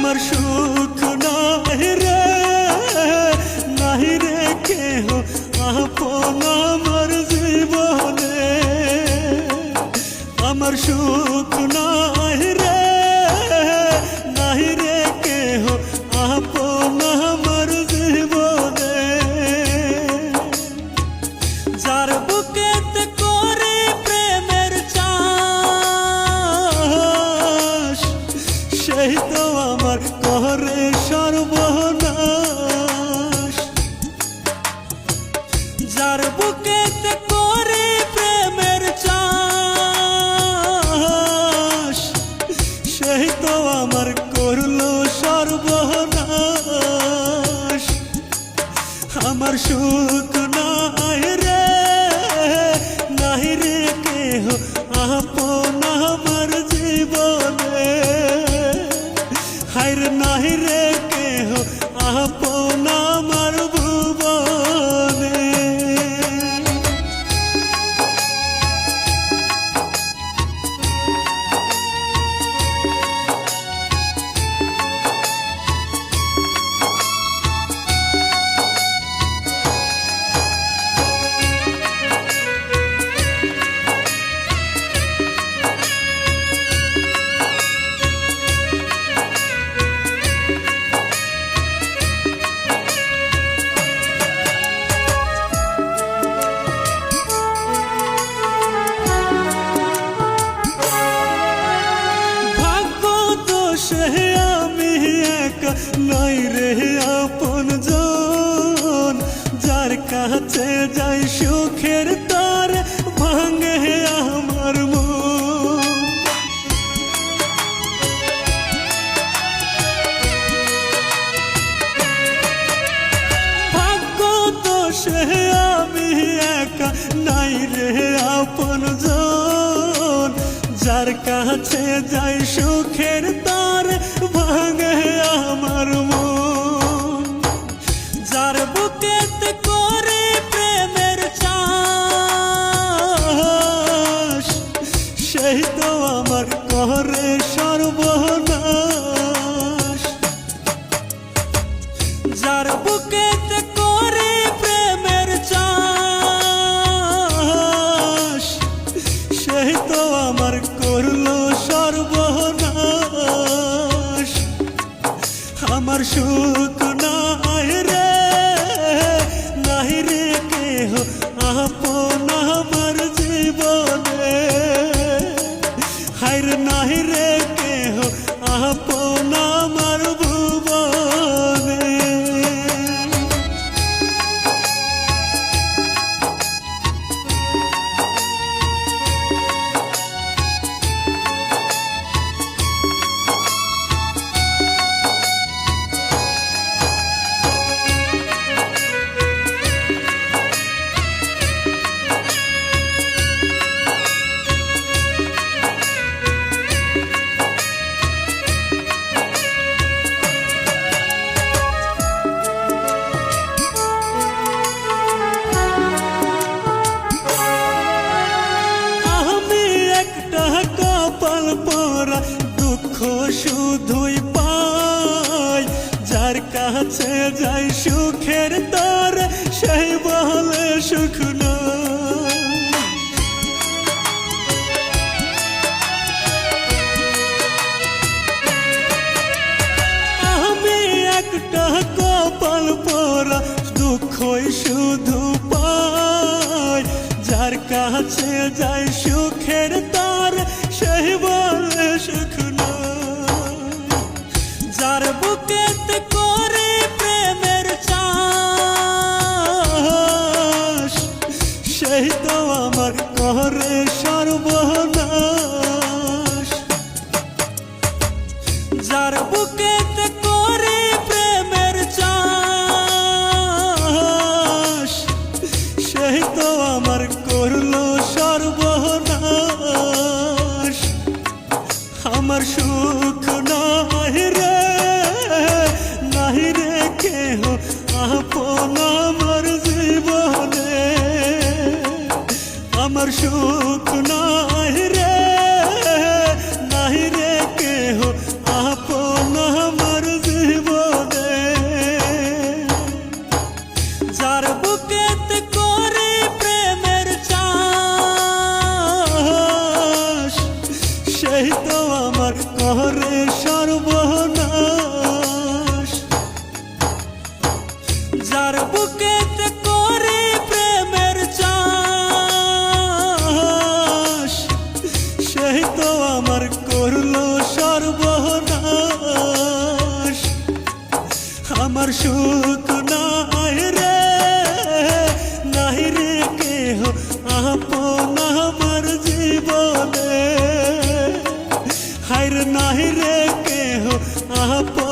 আমার সুখ নাই রে নাই রে কেহ, আপন আমার জীবনে। আমার সুখ নাই রে নাই রে কেহ, আপন আমার জীবনে। যার আমার করল সর্বনাশ। আমার সুখ নাই রে নাই রে কেহ আপন যার কাছে যাই, সুখের তার ভাঙে আমার মন। তো দোষে আমি একা নাই রে আপন যার কাছে যাই, সুখের তার আমার সুখ পরা দুঃখ শুধুই পাই যার কাছে যাই সুখের তার, সেই বলে সুখ। আমি কপাল পরা দুঃখই শুধু পাই যার কাছে যাই করে বুকেতে করে প্রেমের চাষ। সেই তো আমার করল সর্বনাশ। আমার সুখ নাই রে নাই রে কেহ, আপন আমার জীবনে। হাইর নাই রে কেহ, আপন